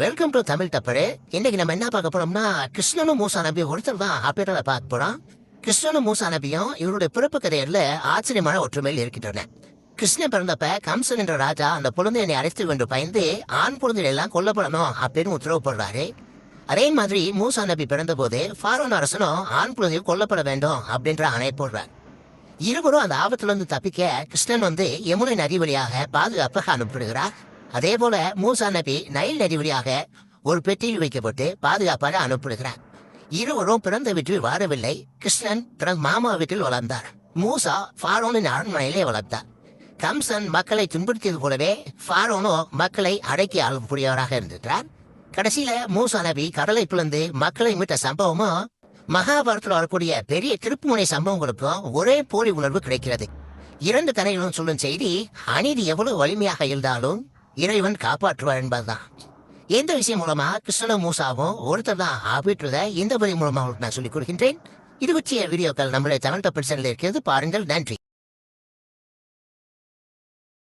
Welcome to Tamil தப்பரு இன்னைக்கு நம்ம என்ன பார்க்க போறோம்னா கிருஷ்ணனும் மூசா நபி ஒருத்தர் தான் அப்படின்றத பார்க்க போறோம் கிருஷ்ணனும் மூசா நபியும் இவருடைய பிறப்பு கதையில ஆச்சரியமான ஒற்றுமையில் இருக்கின்றன கிருஷ்ணன் பிறந்தப்ப கம்சன் என்ற ராஜா அந்த குழந்தையை அழைத்து கொண்டு பயந்து ஆண் குழந்தைகள் எல்லாம் கொல்லப்படணும் அப்படின்னு உத்தரவு போடுறாரு. அதே மாதிரி மூசா நபி பிறந்த போது ஃபாரோன் அரசனும் ஆண் குழந்தையை கொல்லப்பட வேண்டும் அப்படின்ற அணை போடுறார். இருவரும் அந்த ஆபத்துல இருந்து தப்பிக்க கிருஷ்ணன் வந்து யமுனை நதி வழியாக பாதுகாப்பாக அனுப்பிடுகிறார் அதே போல மூசா நபி நைல் நதி வழியாக ஒரு பெட்டியில் வைக்கப்பட்டு பாதுகாப்பாக அனுப்பிடுகிறார் இருவரும் பிறந்த வீட்டில் வாழவில்லை கிருஷ்ணன் தனது மாமா வீட்டில் வளர்ந்தார். மூசா ஃபாரோனின் அரண்மனையிலே வளர்த்தார். கம்சன் மக்களை துன்புறுத்தியது போலவே ஃபாரோனோ மக்களை அடக்கி ஆளக்கூடியவராக இருந்திருக்கிறார். கடைசியில மூசா நபி கடலை பிளந்து மக்களை மீட்ட சம்பவமும் மகாபாரத்தில் வரக்கூடிய பெரிய திருப்புமுனை சம்பவங்களுக்கும் ஒரே போலி உணர்வு கிடைக்கிறது. இரண்டு கதைகளும் சொல்லும் செய்தி அநீதி எவ்வளவு வலிமையாக இருந்தாலும் இறைவன் காப்பாற்றுவார் என்பதுதான். எந்த விஷயம் மூலமா கிருஷ்ணனும் மூசாவும் ஒருத்தர் தான் அப்படின்றத இந்த வழி மூலமா உங்களுக்கு நான் சொல்லிக் கொடுக்கின்றேன். இது பற்றிய வீடியோக்கள் நம்முடைய தமிழ் தப்பு இருக்கிறது. பாருங்கள் நன்றி.